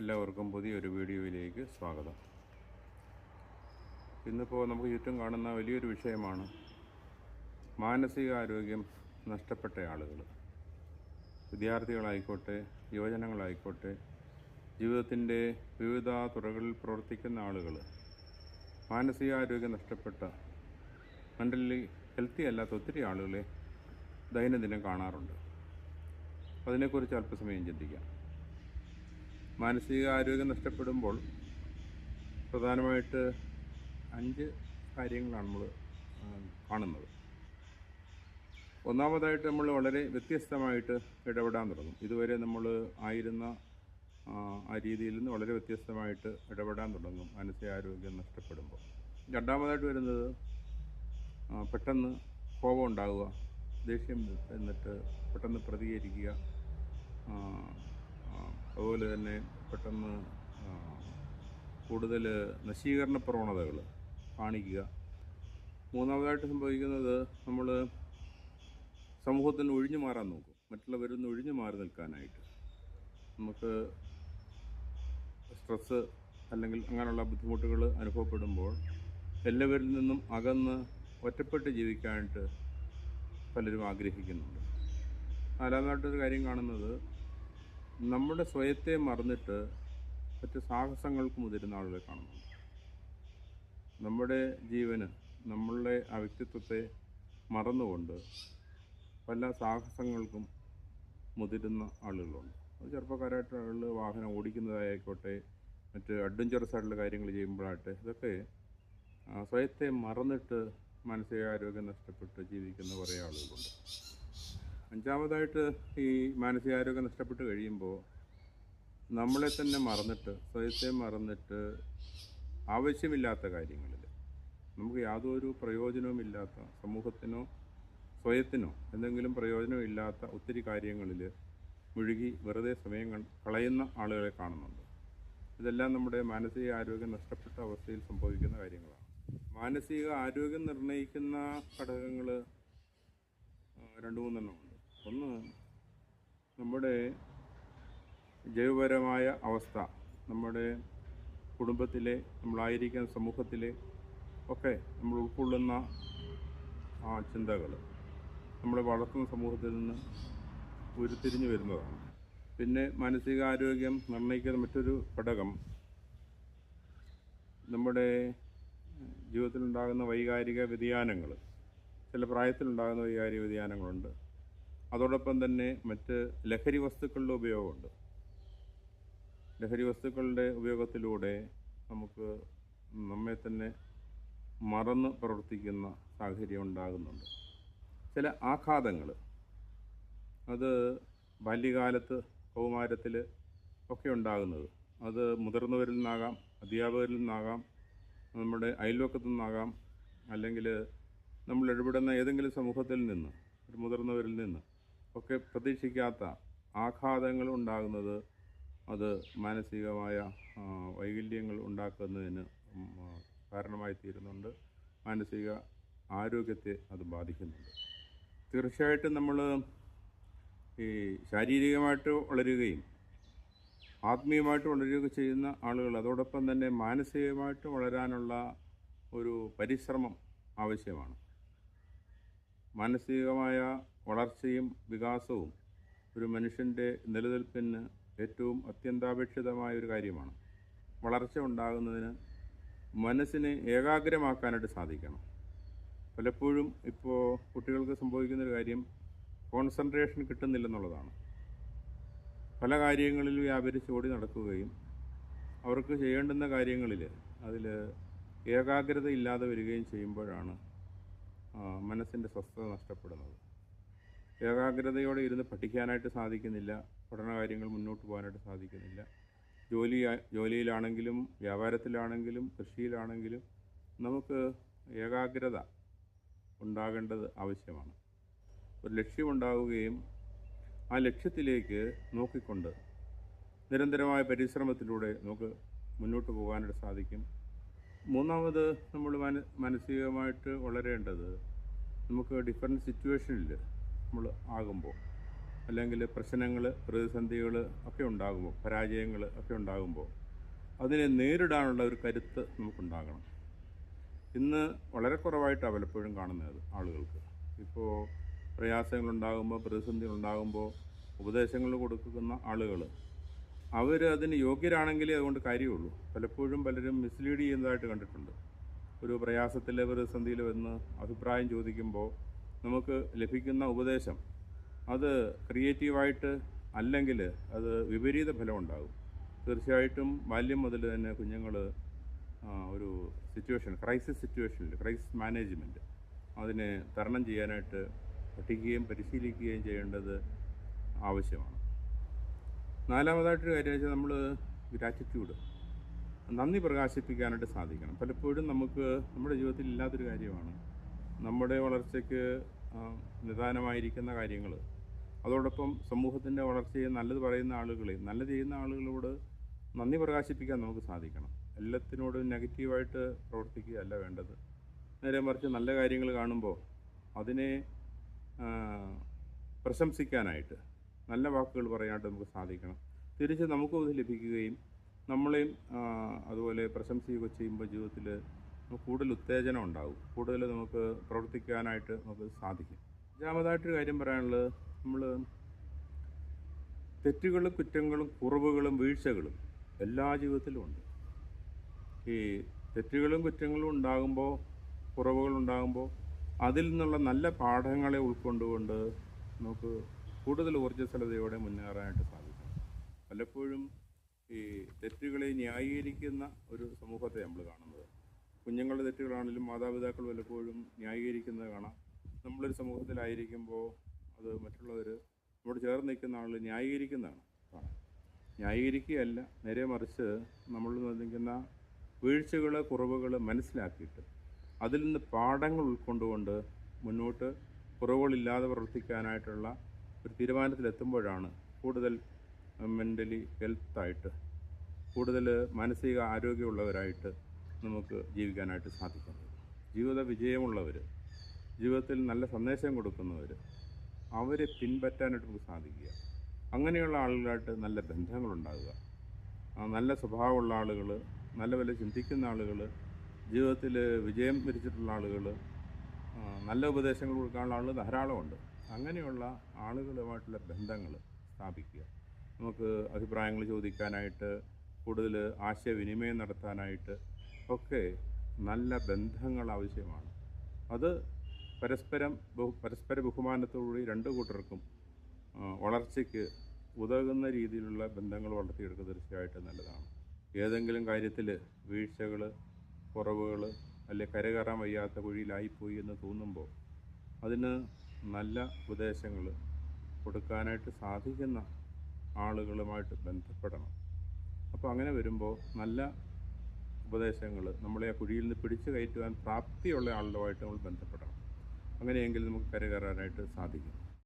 എല്ലാവർക്കും പുതിയൊരു വീഡിയോയിലേക്ക് സ്വാഗതം. ഇന്നിപ്പോൾ നമുക്ക് ചുറ്റും കാണുന്ന വലിയൊരു വിഷയമാണ് മാനസികാരോഗ്യം നഷ്ടപ്പെട്ട ആളുകൾ. വിദ്യാർത്ഥികളായിക്കോട്ടെ യുവജനങ്ങളായിക്കോട്ടെ ജീവിതത്തിന്റെ വിവിധ തുറകളിൽ പ്രവർത്തിക്കുന്ന ആളുകൾ മാനസികാരോഗ്യം നഷ്ടപ്പെട്ട മെന്റലി ഹെൽത്തി അല്ലാത്ത ഒത്തിരി ആളുകളെ ദൈനംദിനം കാണാറുണ്ട്. അതിനെക്കുറിച്ച് അല്പസമയം ചിന്തിക്കാം. മാനസിക ആരോഗ്യം നഷ്ടപ്പെടുമ്പോൾ പ്രധാനമായിട്ട് അഞ്ച് കാര്യങ്ങളാണ് നമ്മൾ കാണുന്നത്. ഒന്നാമതായിട്ട് നമ്മൾ വളരെ വ്യത്യസ്തമായിട്ട് ഇടപെടാൻ തുടങ്ങും. ഇതുവരെ നമ്മൾ ആയിരുന്ന ആ, രീതിയിൽ നിന്ന് വളരെ വ്യത്യസ്തമായിട്ട് ഇടപെടാൻ തുടങ്ങും മാനസിക ആരോഗ്യം നഷ്ടപ്പെടുമ്പോൾ. രണ്ടാമതായിട്ട് വരുന്നത് പെട്ടെന്ന് കോപം ഉണ്ടാകുക ദേഷ്യം എന്നിട്ട് പെട്ടെന്ന് പ്രതികരിക്കുക അതുപോലെ തന്നെ പെട്ടെന്ന് കൂടുതൽ നശീകരണ പ്രവണതകൾ കാണിക്കുക. മൂന്നാമതായിട്ട് സംഭവിക്കുന്നത് നമ്മൾ സമൂഹത്തിൽ നിന്ന് ഒഴിഞ്ഞു മാറാൻ നോക്കും. മറ്റുള്ളവരിൽ നിന്ന് ഒഴിഞ്ഞു മാറി നിൽക്കാനായിട്ട്. നമുക്ക് സ്ട്രെസ്സ് അല്ലെങ്കിൽ അങ്ങനെയുള്ള ബുദ്ധിമുട്ടുകൾ അനുഭവപ്പെടുമ്പോൾ എല്ലാവരിൽ നിന്നും അകന്ന് ഒറ്റപ്പെട്ട് ജീവിക്കാനായിട്ട് പലരും ആഗ്രഹിക്കുന്നുണ്ട്. നാലാമതായിട്ടൊരു കാര്യം കാണുന്നത് നമ്മുടെ സ്വയത്തെ മറന്നിട്ട് മറ്റ് സാഹസങ്ങൾക്ക് മുതിരുന്ന ആളുകളെ കാണുന്നുണ്ട്. നമ്മുടെ ജീവന് നമ്മളുടെ ആ വ്യക്തിത്വത്തെ മറന്നുകൊണ്ട് പല സാഹസങ്ങൾക്കും മുതിരുന്ന ആളുകളുണ്ട്. അത് ചെറുപ്പക്കാരായിട്ട് വാഹനം ഓടിക്കുന്നതായിക്കോട്ടെ മറ്റ് അഡ്വഞ്ചറസ് ആയിട്ടുള്ള കാര്യങ്ങൾ ചെയ്യുമ്പോഴാകട്ടെ ഇതൊക്കെ സ്വയത്തെ മറന്നിട്ട് മാനസികാരോഗ്യം നഷ്ടപ്പെട്ട് ജീവിക്കുന്ന കുറേ ആളുകളുണ്ട്. അഞ്ചാമതായിട്ട് ഈ മാനസികാരോഗ്യം നഷ്ടപ്പെട്ട് കഴിയുമ്പോൾ നമ്മളെ തന്നെ മറന്നിട്ട് സ്വയത്തെ മറന്നിട്ട് ആവശ്യമില്ലാത്ത കാര്യങ്ങളിൽ നമുക്ക് യാതൊരു പ്രയോജനവുമില്ലാത്ത സമൂഹത്തിനോ സ്വയത്തിനോ എന്തെങ്കിലും പ്രയോജനമില്ലാത്ത ഒത്തിരി കാര്യങ്ങളിൽ മുഴുകി വെറുതെ സമയം കളയുന്ന ആളുകളെ കാണുന്നുണ്ട്. ഇതെല്ലാം നമ്മുടെ മാനസിക ആരോഗ്യം നഷ്ടപ്പെട്ട അവസ്ഥയിൽ സംഭവിക്കുന്ന കാര്യങ്ങളാണ്. മാനസിക ആരോഗ്യം നിർണയിക്കുന്ന ഘടകങ്ങൾ രണ്ട് മൂന്നെണ്ണമുണ്ട് ഒന്ന് നമ്മുടെ ജൈവപരമായ അവസ്ഥ നമ്മുടെ കുടുംബത്തിലെ നമ്മളായിരിക്കുന്ന സമൂഹത്തിലെ ഒക്കെ നമ്മൾ ഉൾക്കൊള്ളുന്ന ആ ചിന്തകൾ നമ്മളെ വളർത്തുന്ന സമൂഹത്തിൽ നിന്ന് ഉരുത്തിരിഞ്ഞു വരുന്നതാണ്. പിന്നെ മാനസികാരോഗ്യം നിർണയിക്കുന്ന മറ്റൊരു ഘടകം നമ്മുടെ ജീവിതത്തിലുണ്ടാകുന്ന വൈകാരിക വ്യതിയാനങ്ങൾ ചില പ്രായത്തിലുണ്ടാകുന്ന വൈകാരിക വ്യതിയാനങ്ങളുണ്ട്. അതോടൊപ്പം തന്നെ മറ്റ് ലഹരി വസ്തുക്കളുടെ ഉപയോഗമുണ്ട്. ലഹരി വസ്തുക്കളുടെ ഉപയോഗത്തിലൂടെ നമുക്ക് നമ്മെ തന്നെ മറന്ന് പ്രവർത്തിക്കുന്ന സാഹചര്യം ഉണ്ടാകുന്നുണ്ട്. ചില ആഘാതങ്ങൾ അത് ബാല്യകാലത്ത് കൗമാരത്തിൽ ഒക്കെ ഉണ്ടാകുന്നത്. അത് മുതിർന്നവരിൽ നിന്നാകാം അധ്യാപകരിൽ നിന്നാകാം നമ്മുടെ അയൽവക്കത്തു നിന്നാകാം അല്ലെങ്കിൽ നമ്മൾ ഇടപെടുന്ന ഏതെങ്കിലും സമൂഹത്തിൽ നിന്ന് ഒരു മുതിർന്നവരിൽ നിന്ന്. ഒക്കെ പ്രതീക്ഷിക്കാത്ത ആഘാതങ്ങൾ ഉണ്ടാകുന്നത് അത് മാനസികമായ വൈകല്യങ്ങൾ ഉണ്ടാക്കുന്നതിന് കാരണമായി തീരുന്നുണ്ട്. മാനസിക ആരോഗ്യത്തെ അത് ബാധിക്കുന്നുണ്ട്. തീർച്ചയായിട്ടും നമ്മൾ ഈ ശാരീരികമായിട്ട് വളരുകയും ആത്മീയമായിട്ട് വളരുകയൊക്കെ ചെയ്യുന്ന ആളുകൾ അതോടൊപ്പം തന്നെ മാനസികമായിട്ട് വളരാനുള്ള ഒരു പരിശ്രമം ആവശ്യമാണ്. മാനസികമായ വളർച്ചയും വികാസവും ഒരു മനുഷ്യന്റെ നിലനിൽപ്പിന് ഏറ്റവും അത്യന്താപേക്ഷിതമായ ഒരു കാര്യമാണ്. വളർച്ച ഉണ്ടാകുന്നതിന് മനസ്സിനെ ഏകാഗ്രമാക്കാനായിട്ട് സാധിക്കണം. പലപ്പോഴും ഇപ്പോൾ കുട്ടികൾക്ക് സംഭവിക്കുന്നൊരു കാര്യം കോൺസെൻട്രേഷൻ കിട്ടുന്നില്ലെന്നുള്ളതാണ്. പല കാര്യങ്ങളിൽ വ്യാപരിച്ച് ഓടി നടക്കുകയും അവർക്ക് ചെയ്യേണ്ടുന്ന കാര്യങ്ങളിൽ അതിൽ ഏകാഗ്രത ഇല്ലാതെ വരികയും ചെയ്യുമ്പോഴാണ് മനസ്സിന്റെ സ്വസ്ഥത നഷ്ടപ്പെടുന്നത്. ഏകാഗ്രതയോടെ ഇരുന്ന് പഠിക്കാനായിട്ട് സാധിക്കുന്നില്ല. പഠനകാര്യങ്ങൾ മുന്നോട്ട് പോകാനായിട്ട് സാധിക്കുന്നില്ല. ജോലി ജോലിയിലാണെങ്കിലും വ്യാപാരത്തിലാണെങ്കിലും കൃഷിയിലാണെങ്കിലും നമുക്ക് ഏകാഗ്രത ഉണ്ടാകേണ്ടത് ആവശ്യമാണ്. ഒരു ലക്ഷ്യമുണ്ടാവുകയും ആ ലക്ഷ്യത്തിലേക്ക് നോക്കിക്കൊണ്ട് നിരന്തരമായ പരിശ്രമത്തിലൂടെ നമുക്ക് മുന്നോട്ട് പോകാനായിട്ട് സാധിക്കും. മൂന്നാമത് നമ്മൾ മാന മാനസികമായിട്ട് വളരേണ്ടത് നമുക്ക് ഡിഫറെന്റ് സിറ്റുവേഷനിൽ നമ്മൾ ആകുമ്പോൾ അല്ലെങ്കിൽ പ്രശ്നങ്ങൾ പ്രതിസന്ധികൾ ഒക്കെ ഉണ്ടാകുമ്പോൾ പരാജയങ്ങൾ ഒക്കെ ഉണ്ടാകുമ്പോൾ അതിനെ നേരിടാനുള്ള ഒരു കരുത്ത് നമുക്കുണ്ടാകണം. ഇന്ന് വളരെ കുറവായിട്ടാണ് പലപ്പോഴും കാണുന്നത് ആളുകൾക്ക്. ഇപ്പോൾ പ്രയാസങ്ങളുണ്ടാകുമ്പോൾ പ്രതിസന്ധികളുണ്ടാകുമ്പോൾ ഉപദേശങ്ങൾ കൊടുക്കുന്ന ആളുകൾ അവർ അതിന് യോഗ്യരാണെങ്കിലേ അതുകൊണ്ട് കാര്യമുള്ളൂ. പലപ്പോഴും പലരും മിസ്ലീഡ് ചെയ്യുന്നതായിട്ട് കണ്ടിട്ടുണ്ട്. ഒരു പ്രയാസത്തിലെ പ്രതിസന്ധിയിൽ വന്ന് അഭിപ്രായം ചോദിക്കുമ്പോൾ നമുക്ക് ലഭിക്കുന്ന ഉപദേശം അത് ക്രിയേറ്റീവായിട്ട് അല്ലെങ്കിൽ അത് വിപരീത ഫലം ഉണ്ടാകും തീർച്ചയായിട്ടും ബാല്യം മുതൽ തന്നെ കുഞ്ഞുങ്ങൾ ഒരു സിറ്റുവേഷൻ ക്രൈസിസ് സിറ്റുവേഷനിൽ ക്രൈസിസ് മാനേജ്മെന്റ് അതിനെ തരണം ചെയ്യാനായിട്ട് പഠിക്കുകയും പരിശീലിക്കുകയും ചെയ്യേണ്ടത് ആവശ്യമാണ്. നാലാമതായിട്ടൊരു കാര്യം വെച്ചാൽ നമ്മൾ ഗ്രാറ്റിറ്റ്യൂഡ് നന്ദി പ്രകാശിപ്പിക്കാനായിട്ട് സാധിക്കണം. പലപ്പോഴും നമുക്ക് നമ്മുടെ ജീവിതത്തിൽ ഇല്ലാത്തൊരു കാര്യമാണ് നമ്മുടെ വളർച്ചയ്ക്ക് നിദാനമായിരിക്കുന്ന കാര്യങ്ങൾ അതോടൊപ്പം സമൂഹത്തിന്റെ വളർച്ചയെ നല്ലത് പറയുന്ന ആളുകളെ നല്ല ചെയ്യുന്ന ആളുകളോട് നന്ദി പ്രകാശിപ്പിക്കാൻ നമുക്ക് സാധിക്കണം. എല്ലാത്തിനോടും നെഗറ്റീവായിട്ട് പ്രവർത്തിക്കുകയല്ല വേണ്ടത്. നേരെ മറിച്ച് നല്ല കാര്യങ്ങൾ കാണുമ്പോൾ അതിനെ പ്രശംസിക്കാനായിട്ട് നല്ല വാക്കുകൾ പറയാനായിട്ട് നമുക്ക് സാധിക്കണം. തിരിച്ച് നമുക്കും അത് ലഭിക്കുകയും നമ്മളെയും അതുപോലെ പ്രശംസിക്കുകയൊക്കെ ചെയ്യുമ്പോൾ ജീവിതത്തിൽ നമുക്ക് കൂടുതൽ ഉത്തേജനം ഉണ്ടാകും കൂടുതൽ നമുക്ക് പ്രവർത്തിക്കാനായിട്ട് നമുക്ക് സാധിക്കും. അഞ്ചാമതായിട്ടൊരു കാര്യം പറയാനുള്ളത് നമ്മൾ തെറ്റുകളും കുറ്റങ്ങളും കുറവുകളും വീഴ്ചകളും എല്ലാ ജീവിതത്തിലും ഉണ്ട്. ഈ തെറ്റുകളും കുറ്റങ്ങളും ഉണ്ടാകുമ്പോൾ കുറവുകളുണ്ടാകുമ്പോൾ അതിൽ നിന്നുള്ള നല്ല പാഠങ്ങളെ ഉൾക്കൊണ്ടുകൊണ്ട് നമുക്ക് കൂടുതൽ ഊർജസ്വലതയോടെ മുന്നേറാനായിട്ട് സാധിക്കും. പലപ്പോഴും ഈ തെറ്റുകളെ ന്യായീകരിക്കുന്ന ഒരു സമൂഹത്തെ നമ്മൾ കാണുന്നത്. കുഞ്ഞുങ്ങളുടെ തെറ്റുകളാണെങ്കിലും മാതാപിതാക്കൾ വല്ലപ്പോഴും ന്യായീകരിക്കുന്നത് കാണാം. നമ്മളൊരു സമൂഹത്തിലായിരിക്കുമ്പോൾ അത് മറ്റുള്ളവർ നമ്മോട് ചേർന്ന് നിൽക്കുന്ന ആളുകൾ ന്യായീകരിക്കുന്നതാണ്. കാണാം ന്യായീകരിക്കുകയല്ല നേരെ മറിച്ച് നമ്മൾ നിൽക്കുന്ന വീഴ്ചകൾ കുറവുകൾ മനസ്സിലാക്കിയിട്ട് അതിൽ നിന്ന് പാഠങ്ങൾ ഉൾക്കൊണ്ടുകൊണ്ട് മുന്നോട്ട് കുറവുകളില്ലാതെ പ്രവർത്തിക്കാനായിട്ടുള്ള ഒരു തീരുമാനത്തിലെത്തുമ്പോഴാണ് കൂടുതൽ മെന്റലി ഹെൽത്തായിട്ട് കൂടുതൽ മാനസിക ആരോഗ്യമുള്ളവരായിട്ട് നമുക്ക് ജീവിക്കാനായിട്ട് സാധിക്കുന്നത് ജീവിത വിജയമുള്ളവർ ജീവിതത്തിൽ നല്ല സന്ദേശം കൊടുക്കുന്നവർ അവരെ പിൻപറ്റാനായിട്ട് നമുക്ക് സാധിക്കുക. അങ്ങനെയുള്ള ആളുകളായിട്ട് നല്ല ബന്ധങ്ങളുണ്ടാകുക നല്ല സ്വഭാവമുള്ള ആളുകൾ നല്ല പോലെ ചിന്തിക്കുന്ന ആളുകൾ ജീവിതത്തിൽ വിജയം വരിച്ചിട്ടുള്ള ആളുകൾ നല്ല ഉപദേശങ്ങൾ കൊടുക്കാനുള്ള ആളുകൾ ധാരാളമുണ്ട്. അങ്ങനെയുള്ള ആളുകളുമായിട്ടുള്ള ബന്ധങ്ങൾ സ്ഥാപിക്കുക. നമുക്ക് അഭിപ്രായങ്ങൾ ചോദിക്കാനായിട്ട് കൂടുതൽ ആശയവിനിമയം നടത്താനായിട്ട് ഒക്കെ നല്ല ബന്ധങ്ങൾ ആവശ്യമാണ്. അത് പരസ്പരം ബഹു പരസ്പര ബഹുമാനത്തോടുകൂടി രണ്ട് കൂട്ടർക്കും വളർച്ചയ്ക്ക് ഉതകുന്ന രീതിയിലുള്ള ബന്ധങ്ങൾ വളർത്തിയെടുക്കുക തീർച്ചയായിട്ടും നല്ലതാണ്. ഏതെങ്കിലും കാര്യത്തിൽ വീഴ്ചകൾ കുറവുകൾ അല്ലെ കരകയറാൻ വയ്യാത്ത കുഴിയിലായിപ്പോയി എന്ന് തോന്നുമ്പോൾ അതിന് നല്ല ഉപദേശങ്ങൾ കൊടുക്കാനായിട്ട് സാധിക്കുന്ന ആളുകളുമായിട്ട് ബന്ധപ്പെടണം. അപ്പോൾ അങ്ങനെ വരുമ്പോൾ നല്ല ഉപദേശങ്ങൾ നമ്മളെ ആ കുഴിയിൽ നിന്ന് പിടിച്ചു കയറ്റുവാൻ പ്രാപ്തിയുള്ള ആളുകളുമായിട്ട് നമ്മൾ ബന്ധപ്പെടണം. അങ്ങനെയെങ്കിൽ നമുക്ക് കരകയറാനായിട്ട് സാധിക്കും.